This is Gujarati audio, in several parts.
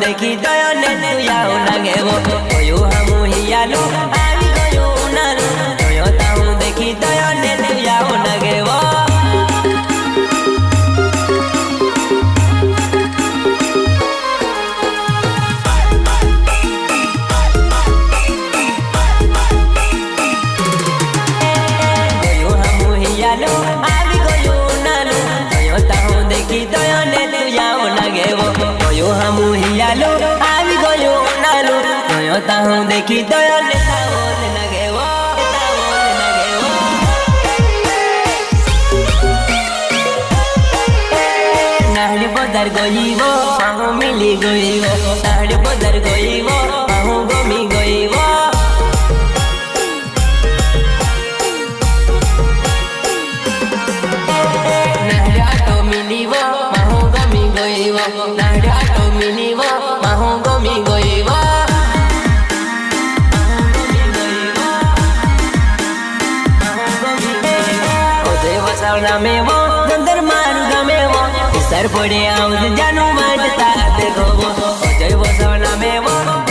દેખી દયો ને તું આવ લાગે વો કોયું હમું હિયાલું ગયો આહો મિલી ગયો તાડ પદર ગયો આહો ગમી ગયો નાડાટો મિલીવ માહો ગમી ગયો નાડાટો મેવો ધંધરમાં સરપડે આવું જાનું વાંચતા રોવો. જય વસણા મેવો.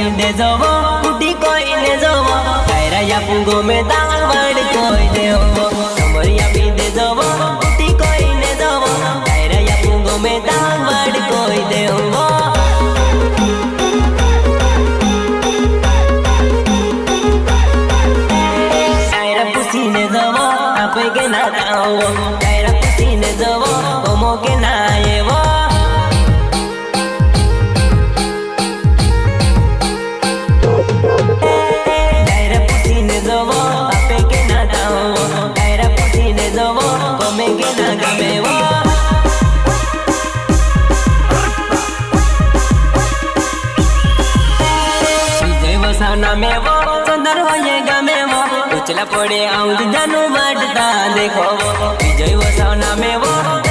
বিউডে যাব উটি কইলে যাব। কাইরা ইয়াপু গমে দাল বাড়ি কইলে হব। પડે આઉટ ધનુ વાટતા દેખો વિજય વસાવ નામે વો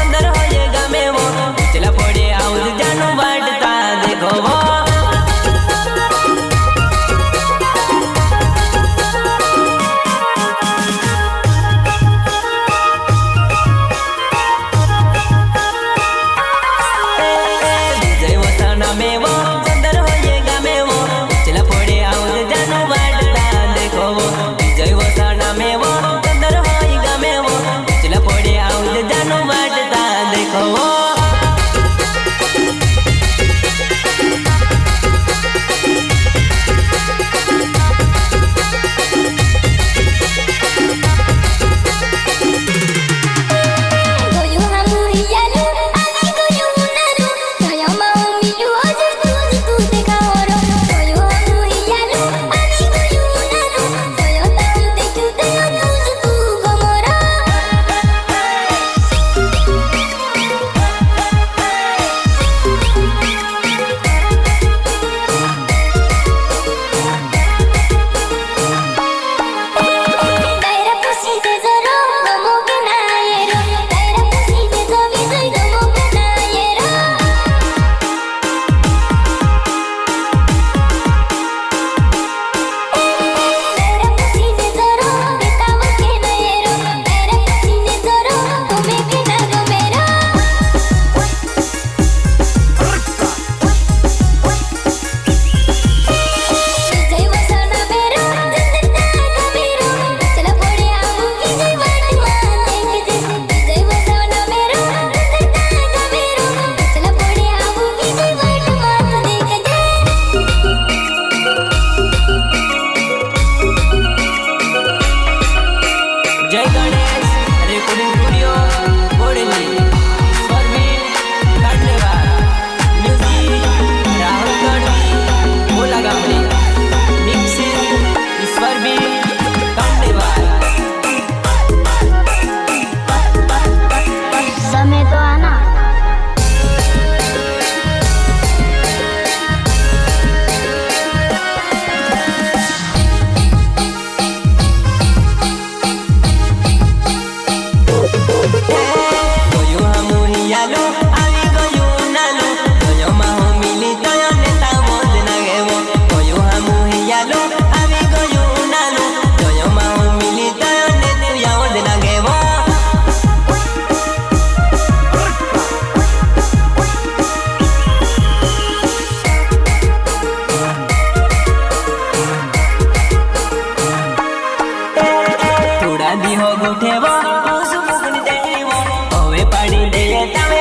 que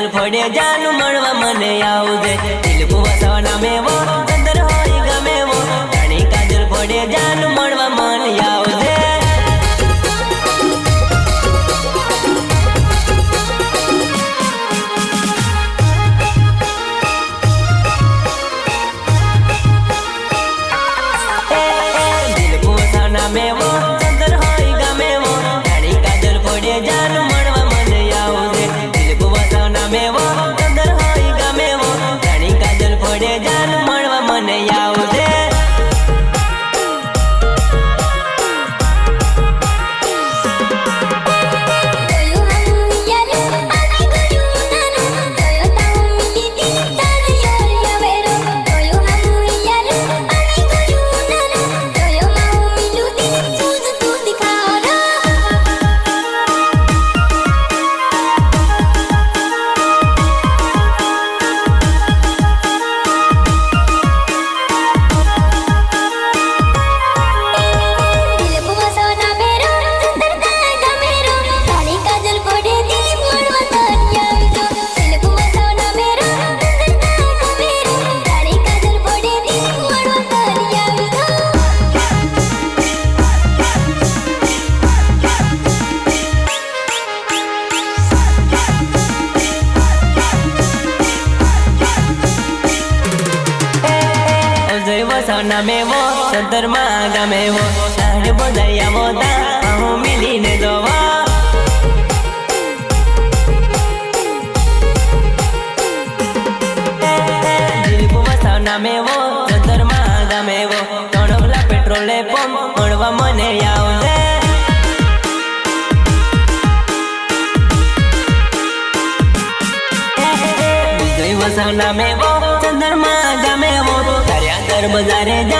ગગન ફોડે જાનું મળવા મને આવજે. દિલકુ વસવાના મેવો, ગદર હોય ગમેવો. જાણી કાજલ ફોડે જાનું મળવા મને આવજે. મેવો સન મેવો સંતરમાં ગમેવો તારે બોદયાવો તા હું મિલીને જોવા નામેવો ચંદરમાં ગમેવો તણવલા પેટ્રોલે પંપ મળવા મને આવશે વસાના મેવો soledad.